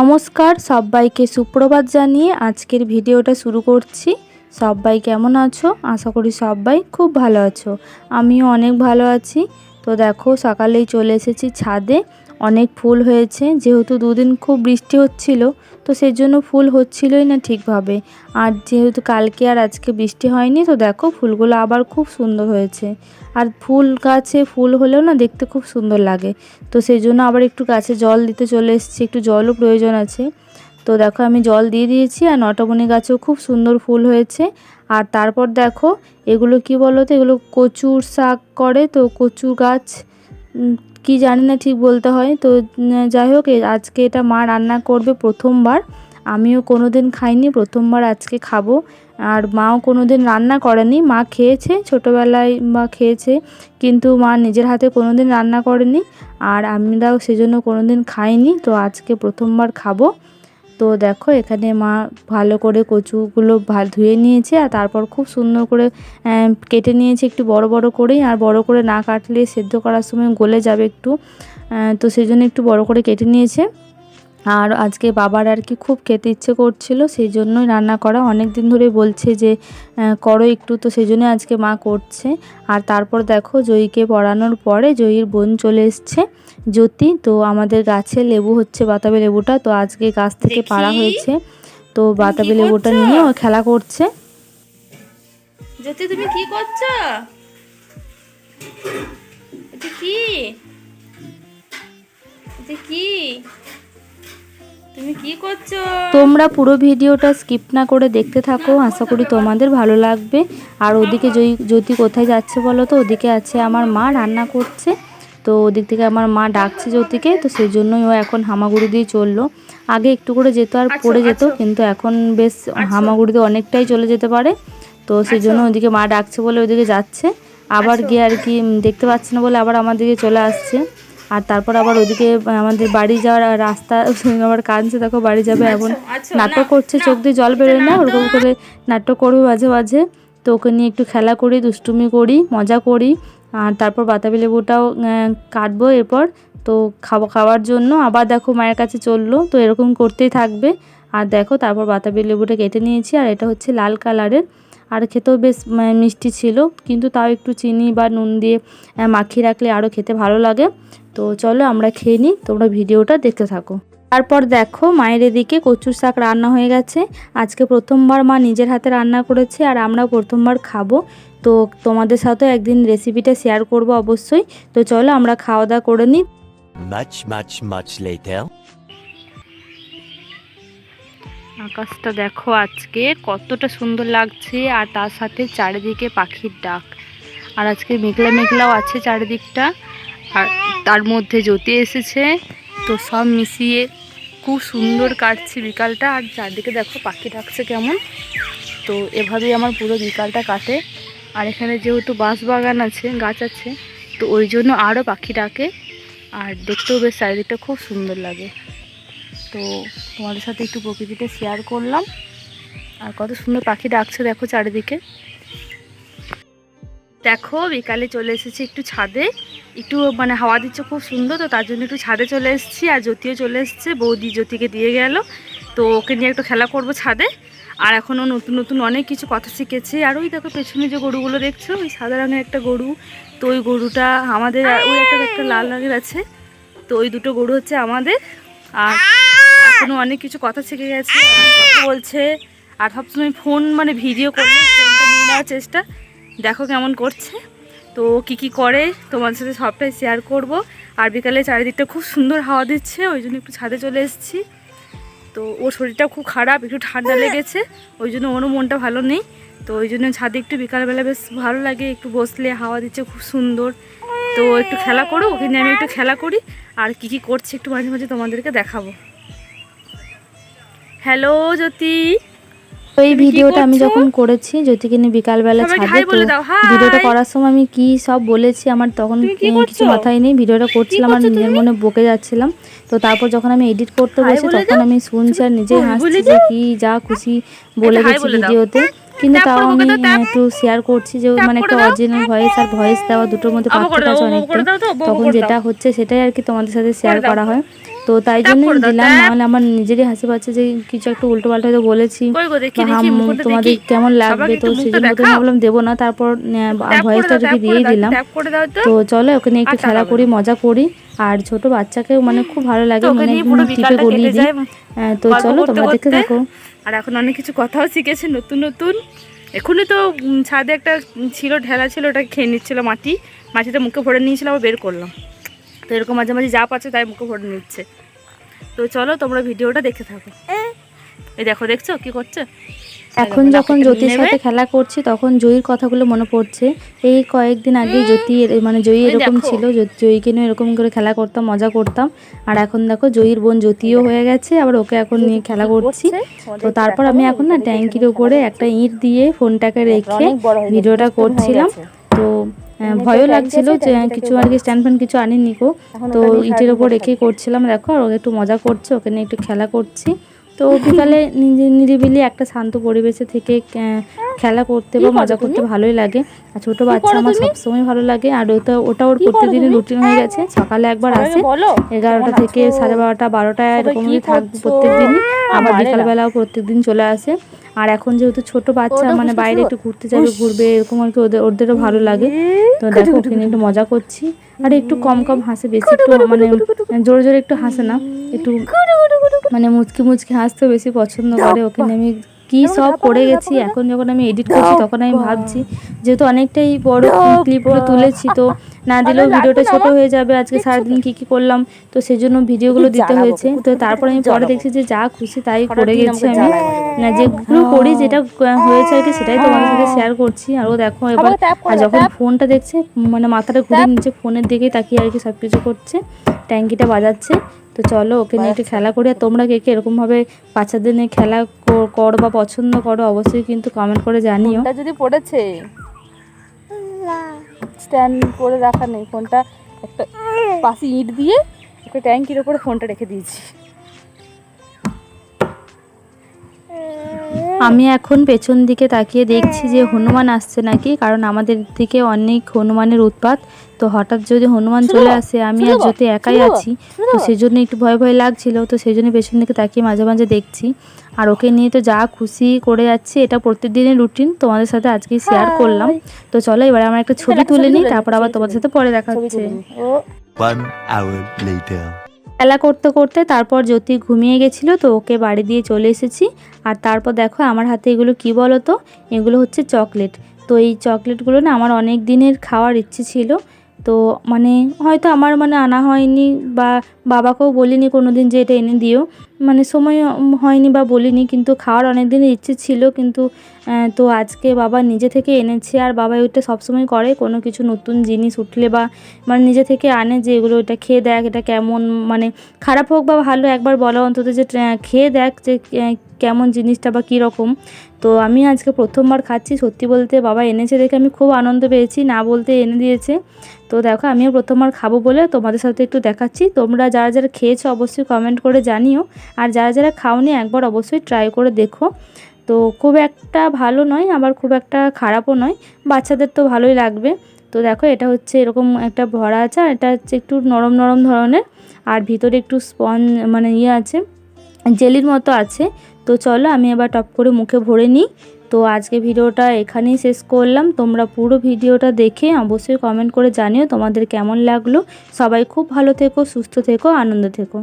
নমস্কার, সবাইকে সুপ্রভাত জানিয়ে আজকের ভিডিওটা শুরু করছি। সবাই কেমন আছো? আশা করি সবাই খুব ভালো আছো। আমিও অনেক ভালো আছি। তো দেখো, সকালেই চলে এসেছি ছাদে। অনেক ফুল হয়েছে, যেহেতু দুদিন খুব বৃষ্টি হচ্ছিল, তো সেই জন্য ফুল হচ্ছিলই না ঠিকভাবে। আর যেহেতু কালকে আর আজকে বৃষ্টি হয়নি, তো দেখো ফুলগুলো আবার খুব সুন্দর হয়েছে। আর ফুল গাছে ফুল হলেও না দেখতে খুব সুন্দর লাগে। তো সেই জন্য আবার একটু গাছে জল দিতে চলে এসেছি, একটু জলও প্রয়োজন আছে। তো দেখো আমি জল দিয়ে দিয়েছি, আর নটমণি গাছেও খুব সুন্দর ফুল হয়েছে। আর তারপর দেখো, এগুলো কি বলো তো এগুলো কচুর শাক করে, তো কচু গাছ কি জানি না ঠিক বলতে হয়। তো যাই হোক আজকে এটা মা রান্না করবে প্রথমবার। আমিও কোনো দিন খাইনি, প্রথমবার আজকে খাব। আর মাও কোনো দিন রান্না করেনি। মা খেয়েছে, ছোটোবেলায় বা খেয়েছে, কিন্তু মা নিজের হাতে কোনো দিন রান্না করেনি। আর আমরাও সেজন্য কোনো দিন খাইনি। তো আজকে প্রথমবার খাব। তো দেখো, এখানে মা ভালো করে কচুগুলো ধুয়ে নিয়েছে আর তারপর খুব সুন্দর করে কেটে নিয়েছে একটু বড় বড় করেই আর বড় করে না কাটলে সেদ্ধ করার সময় গলে যাবে একটু। তো সেই জন্য একটু বড় করে কেটে নিয়েছে। আর আজকে বাবার আর কি খুব খেতে ইচ্ছে করছিল সেই জন্যই রান্না করা। অনেক দিন ধরে বলছে যে করো একটু তো সেই জন্য আজকে মা করছে। আর তারপর দেখো জয়ীকে পড়ানোর পরে জয়ীর বোন চলে এসছে জ্যোতি। তো আমাদের গাছে লেবু হচ্ছে বাতাবি লেবুটা। তো আজকে গাছ থেকে পাড়া হয়েছে। তো বাতাবি লেবুটা নিয়ে ও খেলা করছে। জ্যোতি তুমি কি করছ? এটা কি? এটা কি? তুমি কি করছ? তোমরা পুরো ভিডিওটা স্কিপ না করে দেখতে থাকো আশা করি তোমাদের ভালো লাগবে। আর ওদিকে যদি জ্যোতি কোথায় যাচ্ছে বলো তো? ওদিকে আছে আমার মা রান্না করছে। তো ওদিক থেকে আমার মা ডাকছে জ্যোতিকে তো সেই জন্যই ও এখন হামাগুড়ি দিয়ে চলল। আগে একটু করে যেত আর আচ্ছা, পড়ে যেত আচ্ছা। কিন্তু এখন বেশ হামাগুড়িতে অনেকটাই চলে যেতে পারে। তো সেই জন্য ওদিকে মা ডাকছে বলে ওদিকে যাচ্ছে। আবার আচ্ছা। গিয়ে আর কি দেখতে পাচ্ছে না বলে আবার আমার দিকে চলে আসছে। আর তারপর আবার ওদিকে আমাদের বাড়ি যাওয়ার রাস্তা আবার কাঁদছে দেখো বাড়ি যাবে এখন আচ্ছা, নাটক করছে চোখ দিয়ে জল বেরোয় না ওরকম করে নাটক করবে মাঝে মাঝে। তো ওকে নিয়ে একটু খেলা করি দুষ্টুমি করি মজা করি। আর তারপর বাতাবি লেবুটাও কাটবো এরপর। তো খাব খাওয়ার জন্য। আবার দেখো মায়ের কাছে চলল তো এরকম করতেই থাকবে। আর দেখো তারপর বাতাবি লেবুটা কেটে নিয়েছি আর এটা হচ্ছে লাল কালারের। আর খেতেও বেশ মানে মিষ্টি ছিল। কিন্তু তাও একটু চিনি বা নুন দিয়ে মাখিয়ে রাখলে আরও খেতে ভালো লাগে। তো চলো আমরা খেয়ে নিই তোমরা ভিডিওটা দেখতে থাকো। তারপর দেখো মায়ের এদিকে কচুর শাক রান্না হয়ে গেছে। আজকে প্রথমবার মা নিজের হাতে রান্না করেছে আর আমরা প্রথমবার খাব। তো তোমাদের সাথেও একদিন রেসিপিটা শেয়ার করব অবশ্যই। তো চলো আমরা খাওয়া দাওয়া করে নিই। Much, much, much later. আকাশটা দেখো আজকে কতটা সুন্দর লাগছে, আর তার সাথে চারিদিকে পাখির ডাক। আর আজকে মেঘলা মেঘলাও আছে চারিদিকটা, আর তার মধ্যে জ্যোতি এসেছে, তো সব মিশিয়ে খুব সুন্দর কাটছে বিকালটা। আর চারদিকে দেখো পাখি ডাকছে কেমন। তো এভাবেই আমার পুরো বিকালটা কাটে। আর এখানে যেহেতু বাঁশ বাগান আছে, গাছ আছে, তো ওই জন্য আরও পাখি ডাকে। আর দেখতেও বেশ চারিদিকটা খুব সুন্দর লাগে। তো তোমাদের সাথে একটু প্রকৃতিটা শেয়ার করলাম। আর কত সুন্দর পাখি ডাকছে দেখো চারিদিকে। দেখো, বিকালে চলে এসেছি একটু ছাদে। একটু মানে হাওয়া দিচ্ছে খুব সুন্দর, তো তার জন্য একটু ছাদে চলে এসেছি। আর জ্যোতিও চলে এসেছে, বৌদি জ্যোতিকে দিয়ে গেল। তো ওকে নিয়ে একটু খেলা করব ছাদে। আর এখনও নতুন নতুন অনেক কিছু কথা শিখেছে। আর ওই দেখো পেছনে যে গরুগুলো দেখছ, ওই সাদা রঙের একটা গরু। তো ওই গরুটা আমাদের, ওই একটা একটা লাল রঙের আছে। তো ওই দুটো গরু হচ্ছে আমাদের। আর এখনও অনেক কিছু কথা শিখে গেছে। বলছে। আর সবসময় ফোন মানে ভিডিও করলে ফোনটা নিয়ে নেওয়ার চেষ্টা। দেখো কেমন করছে। তো কী কী করে তোমার সাথে সবটাই শেয়ার করব। আর বিকালে চারিদিকটা খুব সুন্দর হাওয়া দিচ্ছে, ওই জন্য একটু ছাদে চলে এসেছি। তো ওর শরীরটা খুব খারাপ, একটু ঠান্ডা লেগেছে। ওই জন্য ওরও মনটা ভালো নেই। তো ওই জন্য ছাদে একটু বিকালবেলা বেশ ভালো লাগে, একটু বসলে হাওয়া দিচ্ছে খুব সুন্দর। তো একটু খেলা করো, ওকে নিয়ে আমি একটু খেলা করি। আর কি কি করছে একটু মাঝে মাঝে তোমাদেরকে দেখাবো। হ্যালো জ্যোতি। তো এই ভিডিওটা আমি যখন করেছি জ্যোতিকে নিয়ে বিকালবেলা ছাদে তো। ভিডিওটা করার সময় আমি কি সব বলেছি আমার তখন কিছু? মাথায় নেই। ভিডিওটা করছিলাম আর নিজের মনে বকে যাচ্ছিলাম। তো তারপর যখন আমি এডিট করতে বসে তখন আমি শুনছি আর নিজেই হাসছি যে কি যা খুশি বলে গেছি ভিডিওতে। কিন্তু তাও আমি একটু শেয়ার করছি যে মানে একটা অরিজিনাল ভয়েস আর ভয়েস দেওয়া দুটোর মধ্যে পার্থক্য আছে অনেকটা। তখন যেটা হচ্ছে সেটাই আর কি তোমাদের সাথে শেয়ার করা হয়। তো তাই দাও, দিলাম। নাহলে আমার নিজেরই হাসি পাচ্ছে যে কিছু একটা উল্টো পাল্টা হয়তো বলেছি। তোমাদের কেমন লাগবে? তো সেই জন্য তো ভাবলাম দেবো না তারপর ভয়েসটা দাও, রেখে ট্যাপ করে দিয়ে দাও, দিলাম। তো। চলো ওখানে একটু খেলা করি মজা করি। আর ছোট বাচ্চাকে মানে খুব ভালো লাগে মানে টিপে কেটে দিই। হ্যাঁ, তো চলো তোমরা দেখতে। থাকো। আর এখন অনেক কিছু কথাও শিখেছে নতুন নতুন। এখনই তো ছাদে একটা ছিল ঢেলা ছিল ওটা খেয়ে নিচ্ছিল মাটি। মাটিটা মুখে ভরে নিয়েছিল আবার বের করলাম। তো এরকম মাঝে মাঝে যা পাচ্ছে তাই মুখে ভরে নিচ্ছে। তো চলো তোমরা ভিডিওটা দেখতে থাকো। এই দেখো দেখছ কি করছে? এখন যখন জ্যোতির সাথে খেলা করছি তখন জয়ীর কথাগুলো মনে পড়ছে। এই কয়েকদিন আগে জ্যোতি মানে জয়ী এরকম ছিল জয়ীকে নিয়ে এরকম করে খেলা করতাম মজা করতাম। আর এখন দেখো জয়ীর বোন জ্যোতিও হয়ে গেছে আবার ওকে এখন নিয়ে খেলা করছি। তো তারপর আমি এখন না ট্যাঙ্কির উপরে একটা ইট দিয়ে ফোনটাকে রেখে ভিডিওটা করছিলাম। তো ভয়ও লাগছিল যে কিছু আর কি স্ট্যান্ড ফ্যান কিছু আনিনি কো তো ইটের ওপর রেখেই করছিলাম দেখো আর ওকে একটু মজা করছে ওকে নিয়ে একটু খেলা করছি। তো বিকালে নিজে- নিরিবিলি একটা শান্ত পরিবেশে থেকে খেলা করতে বা মজা করতে ভালোই লাগে। আর ছোট বাচ্চা আমার সবসময় ভালো লাগে। আর ওটা ওটা ওর প্রত্যেকদিনের রুটিন হয়ে গেছে। সকালে একবার আসে এগারোটা থেকে সাড়ে বারোটা বারোটা এরকমই থাকবে প্রত্যেক দিনই আবার বিকালবেলাও প্রত্যেক দিন চলে আসে। আর এখন যেহেতু ছোট বাচ্চা মানে বাইরে একটু ঘুরতে যাবে ঘুরবে এরকম আর কি ওদের ওদেরও ভালো লাগে। তো দেখো ওকে নিয়ে একটু মজা করছি। আর একটু কম কম হাসে বেশি একটু মানে জোরে জোরে একটু হাসে না। একটু মানে মুচকি মুচকি হাসতে বেশি পছন্দ করে। ওকে নিয়ে আমি কি সব করে গেছি। এখন যখন আমি এডিট করছি তখন আমি ভাবছি যেহেতু অনেকটাই বড় ক্লিপগুলো তুলেছি তো না দিলেও ভিডিওটা ছোট হয়ে যাবে আজকে সারাদিন কি কি করলাম তো সেই জন্য ভিডিওগুলো দিতে হয়েছে। তো তারপর আমি পরে দেখছি যে যা খুশি তাই করে গেছি আমি। না যেগুলো করি যেটা হয়েছে আর কি সেটাই তোমাদের সাথে শেয়ার করছি। আর ও দেখো এবার আর যখন ফোনটা দেখছে মানে মাথাটা ঘুরে নিচ্ছে ফোনের দিকেই তাকিয়ে আর কি সব কিছু করছে। ট্যাঙ্কিটা বাজাচ্ছে। তো চলো ওকে নিয়ে একটু খেলা করি। আর তোমরা কে কে এরকমভাবে বাচ্চাদের নিয়ে খেলা কর- করো বা পছন্দ করো অবশ্যই কিন্তু কমেন্ট করে জানিও। যদি পড়েছে? স্ট্যান্ড করে রাখা নেই। ফোনটা একটা পাশে ইট দিয়ে একটা ট্যাঙ্কির ওপরে ফোনটা রেখে দিয়েছি। আমি এখন পেছন দিকে তাকিয়ে দেখছি যে হনুমান আসছে নাকি কারণ আমাদের দিকে অনেক হনুমানের উৎপাত। তো হঠাৎ যদি হনুমান চলে আসে আমি আর যদি একাই আছি। তো সেই জন্য একটু ভয় ভয় লাগছিল তো সেই জন্য পেছন দিকে তাকিয়ে মাঝে মাঝে দেখছি। আর ওকে নিয়ে তো যা খুশি করে যাচ্ছি এটা প্রত্যেকদিনের রুটিন তোমাদের সাথে আজকে শেয়ার করলাম। তো চলো এবার আমার একটা ছবি তুলে নিই তারপর আবার তোমাদের সাথে পরে দেখা হচ্ছে। One hour later. খেলা করতে করতে তারপর জ্যোতি ঘুমিয়ে গেছিল, তো ওকে বাড়ি দিয়ে চলে এসেছি। আর তারপর দেখো আমার হাতে এগুলো কি বলো তো? এগুলো হচ্ছে চকলেট। তো এই চকলেটগুলো না আমার অনেক দিনের খাওয়ার ইচ্ছে ছিল। তো মানে হয়তো আমার মানে আনা হয়নি বা বাবাকেও বলিনি কোনো দিন যে এটা এনে দিও। মানে সময় হয়নি বা বলিনি কিন্তু খাওয়ার অনেক দিনের ইচ্ছে ছিল কিন্তু তো আজকে বাবা নিজে থেকে এনেছে আর বাবা ওইটা সবসময় করে। কোনো কিছু নতুন জিনিস উঠলে বা মানে নিজে থেকে আনে যে এগুলো এটা খেয়ে দেখ এটা কেমন মানে খারাপ হোক বা ভালো, একবার বলো অন্তত যে খেয়ে দেখ যে কেমন জিনিসটা বা কীরকম। তো আমি আজকে প্রথমবার খাচ্ছি, সত্যি বলতে বাবা এনেছে দেখে আমি খুব আনন্দ পেয়েছি, না বলতে এনে দিয়েছে। তো দেখো আমিও প্রথমবার খাব বলে তোমাদের সাথে একটু দেখাচ্ছি। তোমরা যারা যারা খেয়েছো অবশ্যই কমেন্ট করে জানিও। আর যারা যারা খাওনি একবার অবশ্যই ট্রাই করে দেখো। তো খুব একটা ভালো নয়, আবার খুব একটা খারাপও নয়, বাচ্চাদের তো ভালোই লাগবে। তো দেখো এটা হচ্ছে এরকম একটা ভরা আছে আর এটা হচ্ছে একটু নরম নরম ধরনের, আর ভিতরে একটু স্পঞ্জ মানে ইয়ে আছে, জেলির মতো আছে। তো চলো আমি এবার টপ করে মুখে ভরে নিই। তো আজকে ভিডিওটা এখানেই শেষ করলাম। তোমরা পুরো ভিডিওটা দেখে অবশ্যই কমেন্ট করে জানিও তোমাদের কেমন লাগল। সবাই খুব ভালো থেকো, সুস্থ থেকো, আনন্দ থেকো।